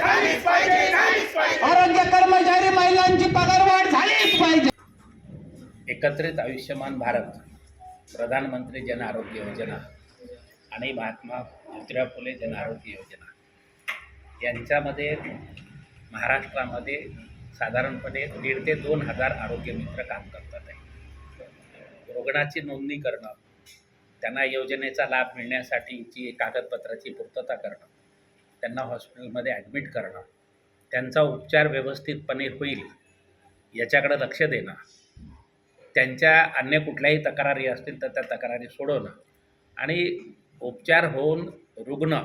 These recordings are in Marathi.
पाहिजे आरोग्य कर्मचारी महिलांची पगारवाढ झालीच पाहिजे. एकत्रित आयुष्यमान भारत प्रधानमंत्री जन आरोग्य योजना आणि महात्मा ज्योतिराव फुले जन आरोग्य योजना. यांच्यामध्ये महाराष्ट्रामध्ये साधारणपणे दीड ते दोन हजार आरोग्य मित्र काम करतात आहे. रुग्णाची नोंदणी करणं त्यांना योजनेचा लाभ मिळण्यासाठीची कागदपत्राची पूर्तता करणं त्यांना हॉस्पिटलमध्ये ॲडमिट करणं त्यांचा उपचार व्यवस्थितपणे होईल याच्याकडे लक्ष देणं त्यांच्या अन्य कुठल्याही तक्रारी असतील तर त्या तक्रारी सोडवणं आणि उपचार होऊन रुग्ण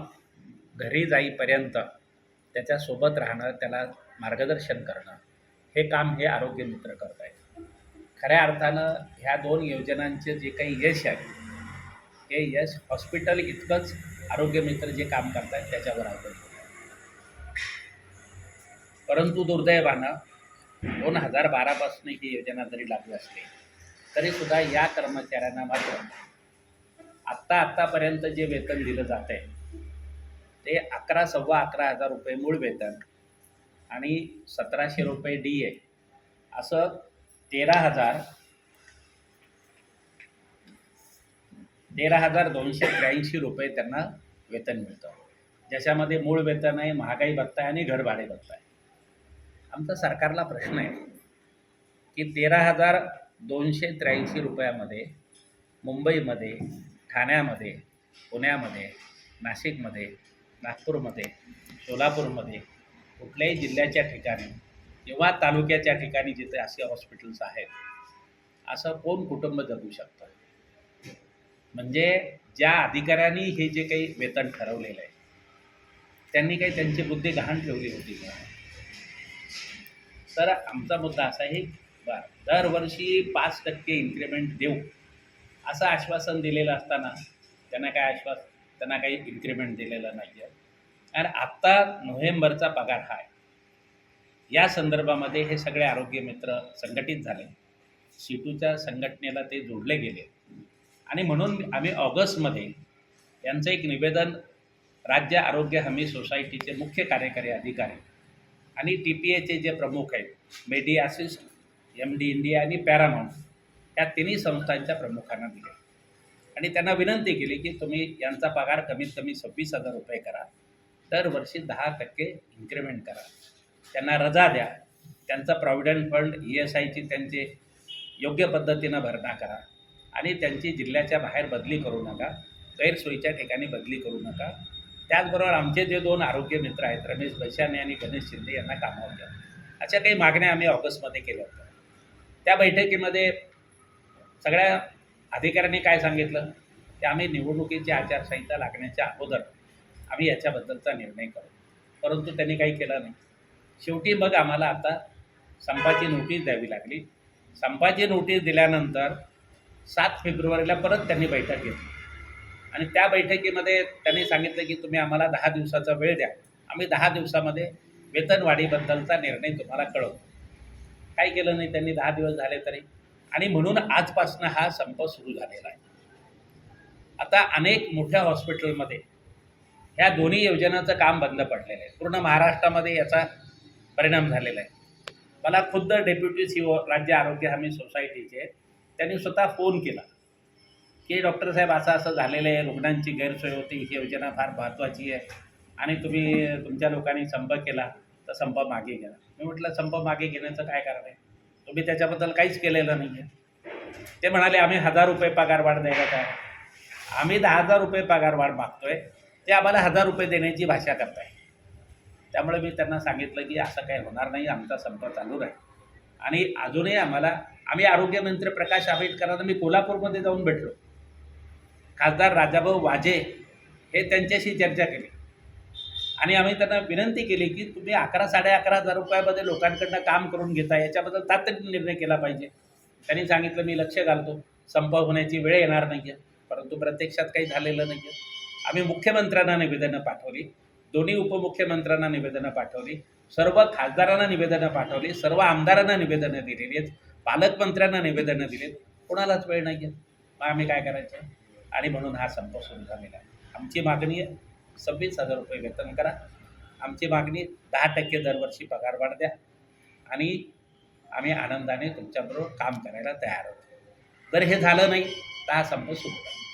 घरी जाईपर्यंत त्याच्यासोबत राहणं त्याला मार्गदर्शन करणं हे काम हे आरोग्य मित्र करत आहेत. खऱ्या अर्थानं ह्या दोन योजनांचे जे काही यश आहे हे यश हॉस्पिटल इतकंच आरोग्य मित्र जे काम करतात त्याच्यावर अवलंबून परंतु दुर्दैवानं दोन हजार बारापासून ही योजना जरी लागू असली तरीसुद्धा या कर्मचाऱ्यांना मात्र आत्ता आत्तापर्यंत जे वेतन दिलं जात आहे ते अकरा सव्वा अकरा हजार रुपये मूळ वेतन आणि सतराशे रुपये डी ए असं तेरा हजार तेरा हजार दोनशे त्र्याऐंशी रुपये त्यांना वेतन मिळतं. ज्याच्यामध्ये मूळ वेतन आहे महागाई भत्ता आहे आणि घरभाडे भत्ता आहे आमचा सरकारला प्रश्न आहे की तेरा हजार दोनशे त्र्याऐंशी रुपयामध्ये मुंबईमध्ये ठाण्यामध्ये पुण्यामध्ये नाशिकमध्ये नागपूरमध्ये सोलापूरमध्ये कुठल्याही जिल्ह्याच्या ठिकाणी किंवा तालुक्याच्या ठिकाणी जिथे असे हॉस्पिटल्स आहेत असं कोण कुटुंब जगू शकतं? म्हणजे ज्या अधिकाऱ्यांनी हे जे काही वेतन ठरवलेलं आहे त्यांनी काही त्यांची बुद्धी गहाण ठेवली होती का? तर आमचा मुद्दा असा आहे बरं दरवर्षी पाच टक्के इन्क्रिमेंट देऊ असं आश्वासन दिलेलं असताना त्यांना काय आश्वास त्यांना काही इन्क्रिमेंट दिलेलं नाही आहे आणि आत्ता नोव्हेंबरचा पगार हा आहे. या संदर्भामध्ये हे सगळे आरोग्य मित्र संघटित झाले. सीटूच्या संघटनेला ते जोडले गेले. आणि म्हणून आम्ही ऑगस्टमध्ये यांचं एक निवेदन राज्य आरोग्य हमी सोसायटीचे मुख्य कार्यकारी अधिकारी आणि टी पी एचे जे प्रमुख आहेत Medi Assist M D India आणि पॅरामाउंट या तिन्ही संस्थांच्या प्रमुखांना दिले. आणि त्यांना विनंती केली की तुम्ही यांचा पगार कमीत कमी सव्वीस हजार रुपये करा. दरवर्षी दहा टक्के इन्क्रिमेंट करा. त्यांना रजा द्या. त्यांचा प्रॉव्हिडंट फंड ई एस आयची त्यांचे योग्य पद्धतीनं भरणा करा. आणि त्यांची जिल्ह्याच्या बाहेर बदली करू नका गैरसोयीच्या ठिकाणी बदली करू नका. त्याचबरोबर आमचे जे दोन आरोग्य मित्र आहेत रमेश बैशाने आणि गणेश शिंदे यांना कामावर घ्या. अशा काही मागण्या आम्ही ऑगस्टमध्ये केल्या होत्या. त्या बैठकीमध्ये सगळ्या अधिकाऱ्यांनी काय सांगितलं? की आम्ही निवडणुकीची आचारसंहिता लागण्याच्या अगोदर आम्ही याच्याबद्दलचा निर्णय करू. परंतु त्यांनी काही केलं नाही. शेवटी मग आम्हाला आता संपाची नोटीस द्यावी लागली. संपाची नोटीस दिल्यानंतर सात फेब्रुवारीला परत त्यांनी बैठक घेतली. आणि त्या बैठकीमध्ये त्यांनी सांगितलं की तुम्ही आम्हाला दहा दिवसाचा वेळ द्या. आम्ही दहा दिवसामध्ये वेतनवाढीबद्दलचा निर्णय तुम्हाला कळवू काय केलं नाही त्यांनी दहा दिवस झाले तरी. आणि म्हणून आजपासून हा संप सुरू झालेला आहे. आता अनेक मोठ्या हॉस्पिटलमध्ये ह्या दोन्ही योजनांचं काम बंद पडलेलं आहे. पूर्ण महाराष्ट्रामध्ये याचा परिणाम झालेला आहे. मला खुद्द डेप्युटी सी ओ राज्य आरोग्य हमी सोसायटीचे त्यांनी स्वतः फोन केला. की डॉक्टर साहेब असं असं झालेलं आहे रुग्णांची गैरसोय होती ही योजना फार महत्त्वाची आहे. आणि तुम्ही तुमच्या लोकांनी संप केला तर संप मागे घ्या. मी म्हटलं संप मागे घेण्याचं काय कारण आहे? तुम्ही त्याच्याबद्दल काहीच केलेलं नाही आहे ते म्हणाले आम्ही हजार रुपये पगार वाढ द्यायला काय आम्ही दहा हजार रुपये पगार वाढ मागतोय ते आम्हाला हजार रुपये देण्याची भाषा करताय. त्यामुळे मी त्यांना सांगितलं की असं काही होणार नाही आमचा संप चालू राहील. आणि अजूनही आम्हाला आम्ही आरोग्यमंत्री प्रकाश आंबेडकरांना मी कोल्हापूरमध्ये जाऊन भेटलो. खासदार राजाभाऊ वाजे हे त्यांच्याशी चर्चा केली. आणि आम्ही त्यांना विनंती केली की तुम्ही अकरा साडे अकरा हजार रुपयामध्ये लोकांकडनं काम करून घेता याच्याबद्दल तातडीने निर्णय केला पाहिजे. त्यांनी सांगितलं मी लक्ष घालतो. संप होण्याची वेळ येणार नाही आहे परंतु प्रत्यक्षात काही झालेलं नाही आहे आम्ही मुख्यमंत्र्यांना निवेदनं पाठवली. दोन्ही उपमुख्यमंत्र्यांना निवेदनं पाठवली. सर्व खासदारांना निवेदनं पाठवली सर्व आमदारांना निवेदनं दिलेली आहेत पालकमंत्र्यांना निवेदनं दिलीत. कोणालाच वेळ नाही आहे मग आम्ही काय करायचं? आणि म्हणून हा संप सुरू झालेला आहे. आमची मागणी आहे सव्वीस हजार रुपये वेतन करा. आमची मागणी दहा टक्के दरवर्षी पगारवाढ द्या आणि आम्ही आनंदाने तुमच्याबरोबर काम करायला तयार होतो जर हे झालं नाही तर हा संप सुरू झाला.